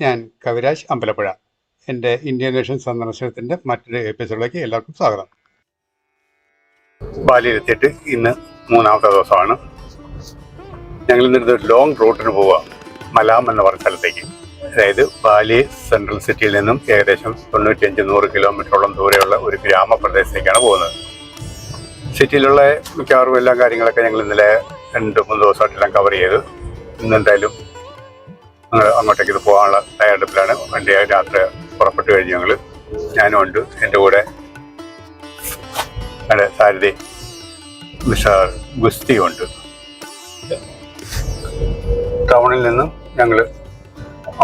ഞാൻ കവിരാജ് അമ്പലപ്പുഴ. എന്റെ Indian nation സന്ദർശനത്തിന്റെ മറ്റൊരു എപ്പിസോഡിലേക്ക് എല്ലാവർക്കും സ്വാഗതം. ബാലിയിലെത്തിയിട്ട് ഇന്ന് മൂന്നാമത്തെ ദിവസമാണ്. ഞങ്ങൾ ഇന്നൊരു ലോങ് റൂട്ടിന് പോവുക മലാം എന്ന് പറഞ്ഞ സ്ഥലത്തേക്ക്. അതായത് ബാലി സെൻട്രൽ സിറ്റിയിൽ നിന്നും ഏകദേശം തൊണ്ണൂറ്റിയഞ്ച് നൂറ് കിലോമീറ്ററോളം ദൂരെയുള്ള ഒരു ഗ്രാമപ്രദേശത്തേക്കാണ് പോകുന്നത്. സിറ്റിയിലുള്ള മിക്കവാറും എല്ലാ കാര്യങ്ങളൊക്കെ ഞങ്ങൾ ഇന്നലെ രണ്ട് മൂന്ന് ദിവസമായിട്ടെല്ലാം കവർ ചെയ്ത്. ഇന്ന് എന്തായാലും ഞങ്ങൾ അങ്ങോട്ടേക്ക് ഇത് പോകാനുള്ള തയ്യാറെടുപ്പിലാണ്. വണ്ടി രാത്രി പുറപ്പെട്ടു കഴിഞ്ഞ് ഞങ്ങൾ ഞാനും ഉണ്ട് എന്റെ കൂടെ. അവിടെ സാരഥി? മിസ്റ്റർ ഗുസ്തിയും ഉണ്ട്. ടൗണിൽ നിന്നും ഞങ്ങൾ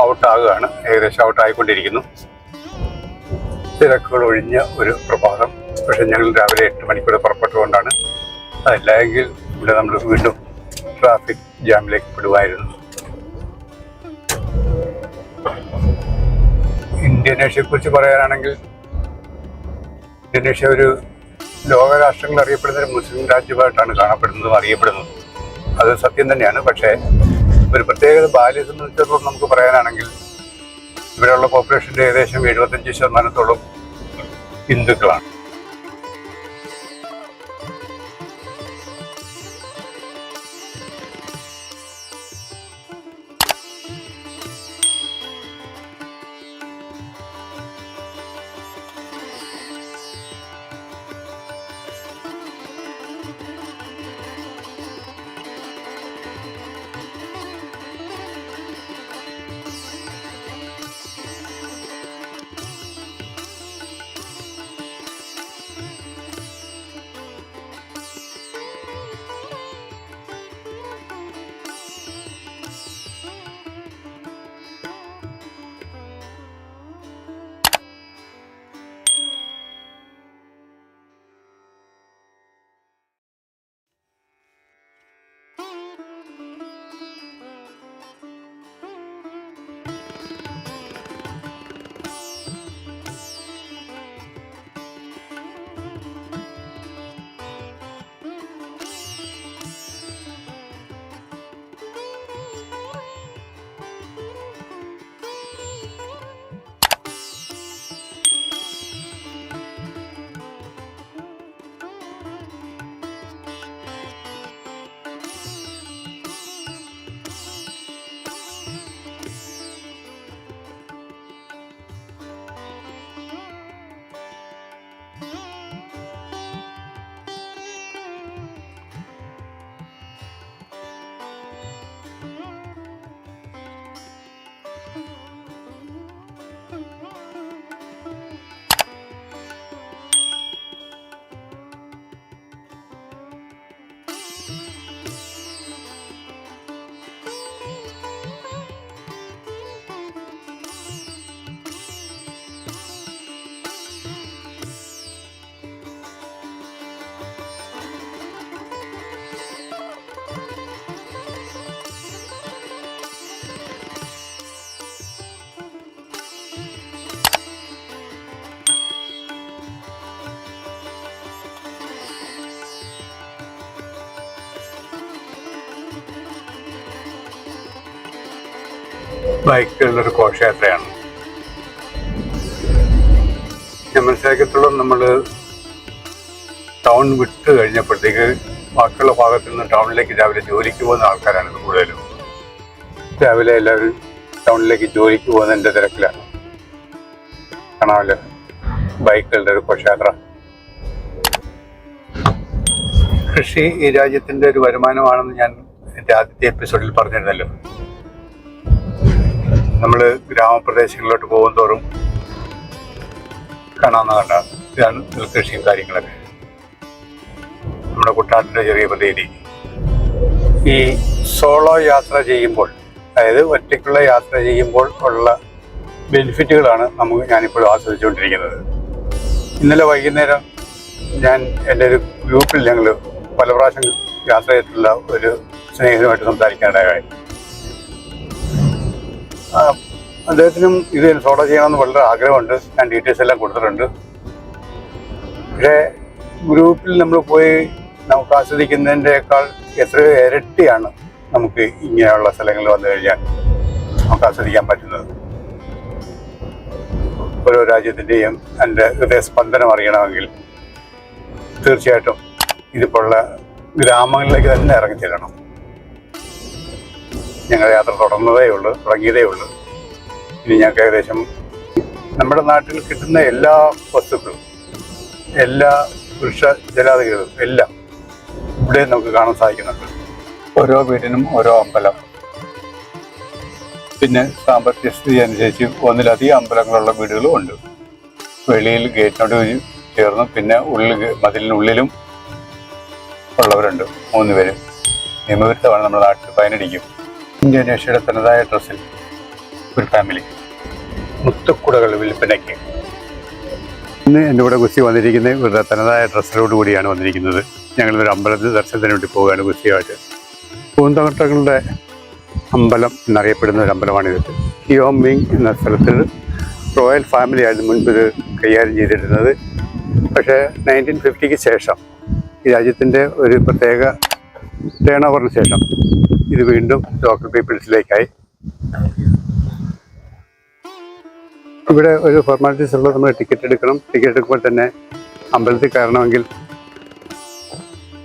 ഔട്ടാകുകയാണ്. ഏകദേശം ഔട്ടായിക്കൊണ്ടിരിക്കുന്നു. തിരക്കുകൾ ഒഴിഞ്ഞ ഒരു പ്രഭാതം. പക്ഷെ ഞങ്ങൾ രാവിലെ എട്ട് മണിക്കൂടെ പുറപ്പെട്ടുകൊണ്ടാണ്. അതല്ലായെങ്കിൽ ഇവിടെ നമ്മൾ വീണ്ടും ട്രാഫിക് ജാമിലേക്ക് പെടുമായിരുന്നു ഇന്തോനേഷ്യയെ കുറിച്ച് പറയാനാണെങ്കിൽ ഇന്തോനേഷ്യ ഒരു ലോകരാഷ്ട്രങ്ങൾ അറിയപ്പെടുന്ന ഒരു മുസ്ലിം രാജ്യമായിട്ടാണ് കാണപ്പെടുന്നതും അറിയപ്പെടുന്നതും. അത് സത്യം തന്നെയാണ്. പക്ഷേ ഒരു പ്രത്യേകത ബാല്യ സംബന്ധിച്ചിടത്തോളം നമുക്ക് പറയാനാണെങ്കിൽ ഇവിടെയുള്ള പോപ്പുലേഷന്റെ ഏകദേശം എഴുപത്തഞ്ച് ശതമാനത്തോളം ഹിന്ദുക്കളാണ്. ബൈക്കുകളിലൊരു ഘോഷയാത്രയാണ്. ഞാൻ മനസ്സിലാക്കിയത്തോളം നമ്മൾ ടൗൺ വിട്ട് കഴിഞ്ഞപ്പോഴത്തേക്ക് ബാക്കിയുള്ള ഭാഗത്തു നിന്ന് ടൗണിലേക്ക് രാവിലെ ജോലിക്ക് പോകുന്ന ആൾക്കാരാണ് കൂടുതലും. രാവിലെ എല്ലാവരും ടൗണിലേക്ക് ജോലിക്ക് പോകുന്നതിന്റെ തിരക്കിലാണ്. കാണാമല്ലോ ബൈക്കുകളുടെ ഒരു ഘോഷയാത്ര. കൃഷി ഈ രാജ്യത്തിന്റെ ഒരു വരുമാനമാണെന്ന് ഞാൻ എന്റെ ആദ്യത്തെ എപ്പിസോഡിൽ പറഞ്ഞിരുന്നല്ലോ. നമ്മൾ ഗ്രാമപ്രദേശങ്ങളിലോട്ട് പോകും തോറും കണ്ട ഇതാണ് നെൽകൃഷിയും കാര്യങ്ങളൊക്കെ. നമ്മുടെ കുട്ടാട്ടിന്റെ ചെറിയ പ്രതീതി ഈ സോളോ യാത്ര ചെയ്യുമ്പോൾ അതായത് ഒറ്റയ്ക്കുള്ള യാത്ര ചെയ്യുമ്പോൾ ഉള്ള ബെനിഫിറ്റുകളാണ് നമുക്ക് ഞാനിപ്പോഴും ആസ്വദിച്ചുകൊണ്ടിരിക്കുന്നത്. ഇന്നലെ വൈകുന്നേരം ഞാൻ എന്റെ ഒരു ഗ്രൂപ്പിൽ ഞങ്ങൾ പല പ്രാവശ്യം യാത്ര ചെയ്തിട്ടുള്ള ഒരു സ്നേഹിതമായിട്ട് സംസാരിക്കാനിടയായി. അദ്ദേഹത്തിനും ഇത് സോളോ ചെയ്യണമെന്ന് വളരെ ആഗ്രഹമുണ്ട്. ഞാൻ ഡീറ്റെയിൽസ് എല്ലാം കൊടുത്തിട്ടുണ്ട്. പക്ഷേ ഗ്രൂപ്പിൽ നമ്മൾ പോയി നമുക്ക് ആസ്വദിക്കുന്നതിന്റെക്കാൾ എത്രയോ ഇരട്ടിയാണ് നമുക്ക് ഇങ്ങനെയുള്ള സ്ഥലങ്ങളിൽ വന്നു കഴിഞ്ഞാൽ നമുക്ക് ആസ്വദിക്കാൻ പറ്റുന്നത്. ഓരോ രാജ്യത്തിന്റെയും എന്റെ ഹൃദയസ്പന്ദനം അറിയണമെങ്കിൽ തീർച്ചയായിട്ടും ഇതിപ്പോഴുള്ള ഗ്രാമങ്ങളിലേക്ക് തന്നെ ഇറങ്ങി ഞങ്ങൾ യാത്ര തുടർന്നതേ ഉള്ളൂ തുടങ്ങിയതേ ഉള്ളൂ. ഇനി ഞങ്ങൾക്ക് ഏകദേശം നമ്മുടെ നാട്ടിൽ കിട്ടുന്ന എല്ലാ വസ്തുക്കളും എല്ലാ വൃക്ഷ ജലാതികളും എല്ലാം ഇവിടെ നമുക്ക് കാണാൻ സാധിക്കുന്നുണ്ട്. ഓരോ വീടിനും ഓരോ അമ്പലം. പിന്നെ സാമ്പത്തിക സ്ഥിതി അനുസരിച്ച് ഒന്നിലധികം അമ്പലങ്ങളുള്ള വീടുകളും ഉണ്ട്. വെളിയിൽ ഗേറ്റിനോട് ചേർന്ന് പിന്നെ ഉള്ളിൽ മതിലിനുള്ളിലും ഉള്ളവരുണ്ട് മൂന്ന് പേര്. നിയമവിരുദ്ധമാണ് നമ്മുടെ നാട്ടിൽ ഫൈനടിക്കും. ഇന്തോനേഷ്യയുടെ തനതായ ഡ്രസ്സിൽ ഒരു ഫാമിലി മുത്തുക്കുടകൾ വിൽപ്പനയ്ക്ക്. ഇന്ന് എന്റെ കൂടെ കുസ്തി വന്നിരിക്കുന്നത് ഇവരുടെ തനതായ ഡ്രസ്സിലോട് കൂടിയാണ് വന്നിരിക്കുന്നത്. ഞങ്ങളിതൊരു അമ്പലത്തിൽ ദർശനത്തിന് വേണ്ടി പോവുകയാണ് കുസ്തിയായിട്ട് പൂന്തോട്ടങ്ങളുടെ അമ്പലം എന്നറിയപ്പെടുന്ന ഒരു അമ്പലമാണിത്. ഹിയോമിങ് എന്ന സ്ഥലത്തിൽ റോയൽ ഫാമിലി ആയിരുന്നു മുൻപ് ഇത് കൈകാര്യം ചെയ്തിരുന്നത്. പക്ഷേ നയന്റീൻ ഫിഫ്റ്റിക്ക് ശേഷം ഈ രാജ്യത്തിന്റെ ഒരു പ്രത്യേക ടേൺ ഓവറിന് ശേഷം ഇത് വീണ്ടും ലോക്കൽ പീപ്പിൾസിലേക്കായി ഇവിടെ ഒരു ഫോർമാലിറ്റീസ് ഉള്ളത് നമ്മൾ ടിക്കറ്റ് എടുക്കണം. ടിക്കറ്റ് എടുക്കുമ്പോൾ തന്നെ അമ്പലത്തിൽ കയറണമെങ്കിൽ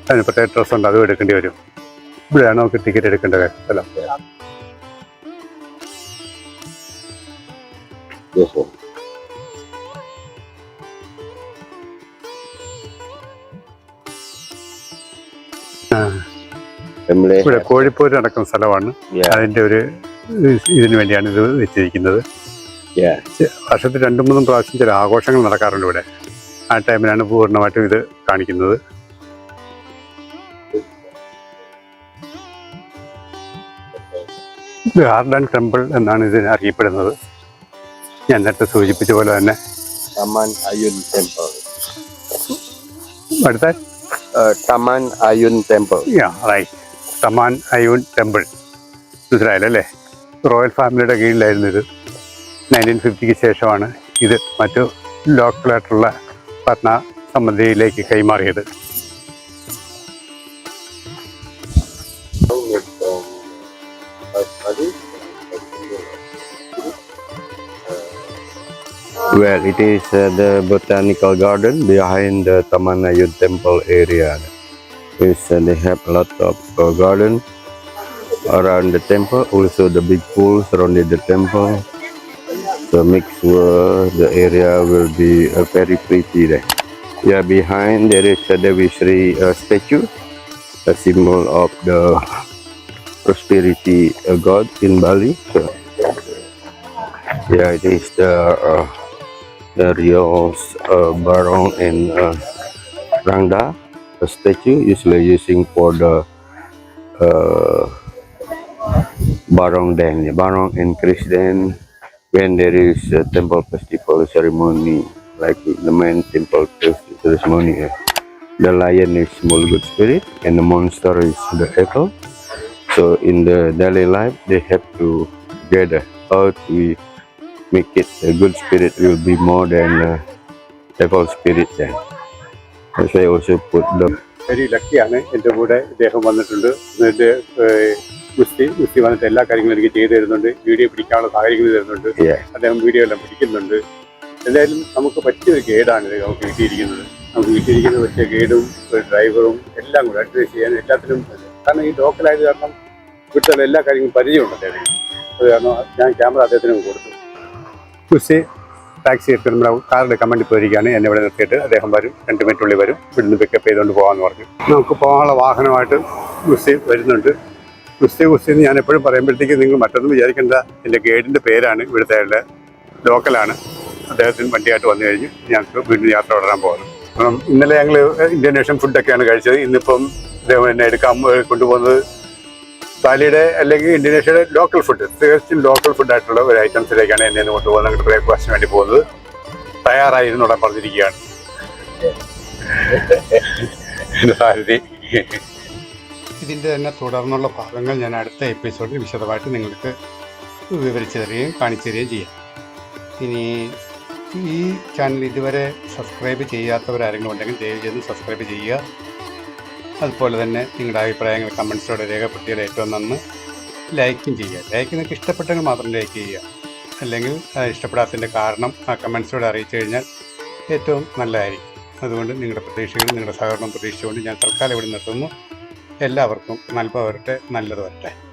അതിന് പ്രത്യേക ഡ്രസ്സ് ഉണ്ട്. അതും എടുക്കേണ്ടി വരും. ഇവിടെയാണ് നമുക്ക് ടിക്കറ്റ് എടുക്കേണ്ടത് സ്ഥലം ആ. uh. ഇവിടെ കോഴിപ്പോര് നടക്കുന്ന സ്ഥലമാണ്. അതിന്റെ ഒരു ഇതിനു വേണ്ടിയാണ് ഇത് വെച്ചിരിക്കുന്നത്. വർഷത്തിൽ രണ്ടു മൂന്നും പ്രാവശ്യം ചില ആഘോഷങ്ങൾ നടക്കാറുണ്ട് ഇവിടെ. ആ ടൈമിലാണ് പൂർണമായിട്ടും ഇത് കാണിക്കുന്നത്. ഗാർഡൻ ടെമ്പിൾ എന്നാണ് ഇതിന് അറിയപ്പെടുന്നത്. ഞാൻ നേരത്തെ സൂചിപ്പിച്ച പോലെ തന്നെ. Taman temple. Temple. Right Taman Ayun temple. മനസ്സിലായല്ലേ? Royal ഫാമിലിയുടെ കീഴിലായിരുന്നു ഇത്. നയന്റീൻ ഫിഫ്റ്റിക്ക് ശേഷമാണ് ഇത് മറ്റു ലോക്കലായിട്ടുള്ള പത്ന സമിതിയിലേക്ക് കൈമാറിയത്. Well, it is uh, the botanical garden behind the Taman Ayun Temple area. Yes, and they have a lot of uh, garden around the temple. Also, the big pool surrounding the temple. So, mix uh, the area will be uh, very pretty there. Yeah, behind there is a Devi Sri uh, statue, a symbol of the prosperity uh, god in Bali. So, yeah, it is the uh, the real uh, Barong and uh, Rangda a statue usually using for the uh, Barong Den, Barong and Chris Den when there is a temple festival ceremony like the main temple ceremony. uh, The lion is small good spirit and the monster is the evil. So in the daily life they have to gather how to make it a good spirit will be more than uh, evil spirit then. That's കുറച്ച് very ലക്കിയാണ് എന്റെ കൂടെ ഇദ്ദേഹം വന്നിട്ടുണ്ട്. എന്റെ ഗുസ്തി ഗുസ്തി വന്നിട്ട് എല്ലാ കാര്യങ്ങളും എനിക്ക് ചെയ്തു തരുന്നുണ്ട്. വീഡിയോ പിടിക്കാനുള്ള സാഹചര്യങ്ങൾ തരുന്നുണ്ട്. അദ്ദേഹം വീഡിയോ എല്ലാം പിടിക്കുന്നുണ്ട്. എന്തായാലും നമുക്ക് പറ്റിയൊരു ഗൈഡാണ് ഇത് നമുക്ക് കിട്ടിയിരിക്കുന്നത്. നമുക്ക് കിട്ടിയിരിക്കുന്ന പറ്റിയ ഗൈഡും ഒരു ഡ്രൈവറും എല്ലാം കൂടെ അഡ്വൈസ് ചെയ്യാൻ എല്ലാത്തിനും കാരണം ഈ ലോക്കലായത് കാരണം ഇവിടുത്തെ എല്ലാ കാര്യങ്ങളും പരിചയമുണ്ട് അദ്ദേഹം അത് കാരണം ഞാൻ ക്യാമറ അദ്ദേഹത്തിന് കൊടുത്തു. കുസി ടാക്സി എടുത്ത് നമ്മുടെ കാറിന്റെ വേണ്ടി പോയിരിക്കുകയാണ് എന്നെ ഇവിടെ നിർത്തിയിട്ട് അദ്ദേഹം വരും. രണ്ട് മിനിറ്റുള്ളിൽ വരും. ഇവിടുന്ന് പിക്കപ്പ് ചെയ്തുകൊണ്ട് പോകാമെന്ന് പറഞ്ഞു. നമുക്ക് പോകാനുള്ള വാഹനമായിട്ട് ഗുസ്തി വരുന്നുണ്ട്. ഗുസ്തി ഗുസ്തി എന്ന് ഞാൻ എപ്പോഴും പറയുമ്പോഴത്തേക്ക് നിങ്ങൾ മറ്റൊന്നും വിചാരിക്കേണ്ട. എന്റെ ഗൈഡിന്റെ പേരാണ് ഇവിടുത്തെ ലോക്കലാണ്. അദ്ദേഹത്തിന് വണ്ടിയായിട്ട് വന്നു കഴിഞ്ഞ് ഞങ്ങൾക്ക് വീണ്ടും യാത്ര തുടരാൻ പോകുന്നു. ഇന്നലെ ഞങ്ങൾ ഇന്ത്യൻ നേഷൻ ഫുഡൊക്കെയാണ് കഴിച്ചത്. ഇന്നിപ്പം അദ്ദേഹം എന്നെ എടുക്കാൻ കൊണ്ടുപോകുന്നത് ബാലിയുടെ അല്ലെങ്കിൽ ഇന്തോനേഷ്യയുടെ ലോക്കൽ ഫുഡ് തീർച്ചയായും ലോക്കൽ ഫുഡായിട്ടുള്ള ഒരു ഐറ്റംസിലേക്കാണ് എന്നെ ഇങ്ങോട്ട് ഞങ്ങളുടെ ബ്രേക്ക്ഫാസ്റ്റിന് വേണ്ടി പോകുന്നത്. തയ്യാറായിരുന്നു ഉടൻ പറഞ്ഞിരിക്കുകയാണ്. ഇതിന്റെ തന്നെ തുടർന്നുള്ള ഭാഗങ്ങൾ ഞാൻ അടുത്ത എപ്പിസോഡിൽ വിശദമായിട്ട് നിങ്ങൾക്ക് വിവരിച്ചു തരികയും കാണിച്ചു തരികയും ചെയ്യാം. ഇനി ഈ ചാനൽ ഇതുവരെ സബ്സ്ക്രൈബ് ചെയ്യാത്തവരാരെങ്കിലും ഉണ്ടെങ്കിൽ ദയവ് ചെയ്ത് സബ്സ്ക്രൈബ് ചെയ്യുക. അതുപോലെ തന്നെ നിങ്ങളുടെ അഭിപ്രായങ്ങൾ കമൻസിലൂടെ രേഖപ്പെടുത്തിയാൽ ഏറ്റവും നന്ന് ലൈക്കും ചെയ്യുക. ലൈക്ക് നിങ്ങൾക്ക് ഇഷ്ടപ്പെട്ടെങ്കിൽ മാത്രം ലൈക്ക് ചെയ്യുക. അല്ലെങ്കിൽ ഇഷ്ടപ്പെടാത്തതിന്റെ കാരണം ആ കമൻസിലൂടെ അറിയിച്ചു കഴിഞ്ഞാൽ ഏറ്റവും നല്ലതായിരിക്കും. അതുകൊണ്ട് നിങ്ങളുടെ പ്രതീക്ഷകളും നിങ്ങളുടെ സഹകരണം പ്രതീക്ഷിച്ചുകൊണ്ട് ഞാൻ തൽക്കാലം ഇവിടെ നിർത്തുന്നു. എല്ലാവർക്കും നല്ലത് വരട്ടെ നല്ലത് വരട്ടെ